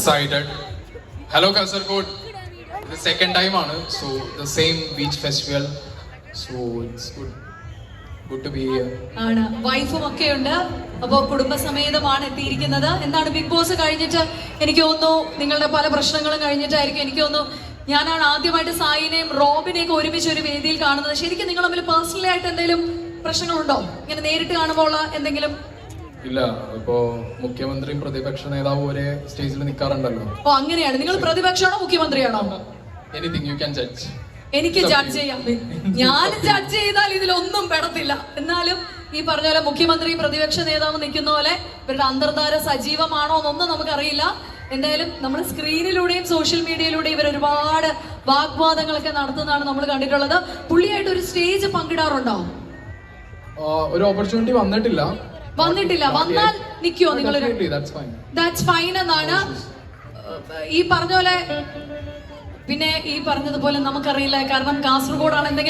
excited. Hello Kasaragod The second time ആണ്. So the same beach festival so it's good good to be here ആണ്. വൈഫും ഒക്കെ ഉണ്ട്. അപ്പോൾ കുടുംബസമേതമാണ് എത്തിയിരിക്കുന്നത്. എന്താണ് ബിഗ് ബോസ് കഴിഞ്ഞിട്ട്? എനിക്ക് തോന്നുന്നു നിങ്ങളുടെ പല പ്രശ്നങ്ങളും കഴിഞ്ഞിട്ടായിരിക്കും. എനിക്ക് തോന്നുന്നു ഞാനാണ് ആദ്യമായിട്ട് സായിനെയും റോബിനെയൊക്കെ ഒരുമിച്ച് ഒരു വേദിയിൽ കാണുന്നത്. ശരിക്കും നിങ്ങൾ തമ്മിൽ പേഴ്സണലി ആയിട്ട് എന്തെങ്കിലും പ്രശ്നങ്ങളുണ്ടോ? ഇങ്ങനെ നേരിട്ട് കാണുമ്പോൾ എന്തെങ്കിലും ഇല്ല ഇപ്പോ മുഖ്യമന്ത്രിയും പ്രതിപക്ഷ നേതാവും ഒരേ സ്റ്റേജിൽ നിൽക്കാറുണ്ടല്ലോ ഓ അങ്ങനെയാണ്. നിങ്ങൾ പ്രതിപക്ഷമാണോ മുഖ്യമന്ത്രിയാണോ എനിത്തിങ് യു ക്യാൻ ജഡ്ജ് എനിക്ക് ജഡ്ജ് ചെയ്യാം. ഞാൻ ജഡ്ജ് ചെയ്താൽ ഇതിലൊന്നും പെടത്തില്ല. എന്നാലും ഈ പറഞ്ഞ പോലെ മുഖ്യമന്ത്രി പ്രതിപക്ഷ നേതാവ് നിൽക്കുന്ന പോലെ ഇവരുടെ അന്തർധാര സജീവമാണോ എന്നൊന്നും നമുക്കറിയില്ല. എന്തായാലും നമ്മൾ സ്ക്രീനിലൂടെയും സോഷ്യൽ മീഡിയയിലൂടെയും ഇവർ ഒരുപാട് വാഗ്വാദങ്ങളൊക്കെ നടത്തുന്നതാണ് നമ്മൾ കണ്ടിട്ടുള്ളത്. പുള്ളിയായിട്ട് ഒരു സ്റ്റേജ് പങ്കിടാറുണ്ടോ? ഒരു ഓപ്പർച്യൂണിറ്റി വന്നിട്ടില്ല. വന്നിട്ടില്ല. വന്നാൽ നിൽക്കുമോ നിങ്ങൾ ദാറ്റ്സ് ഫൈൻ എന്നാണ് ഈ പറഞ്ഞ പോലെ പിന്നെ ഈ പറഞ്ഞതുപോലെ നമുക്കറിയില്ല. കാരണം കാസർഗോഡാണ് എന്തെങ്കിലും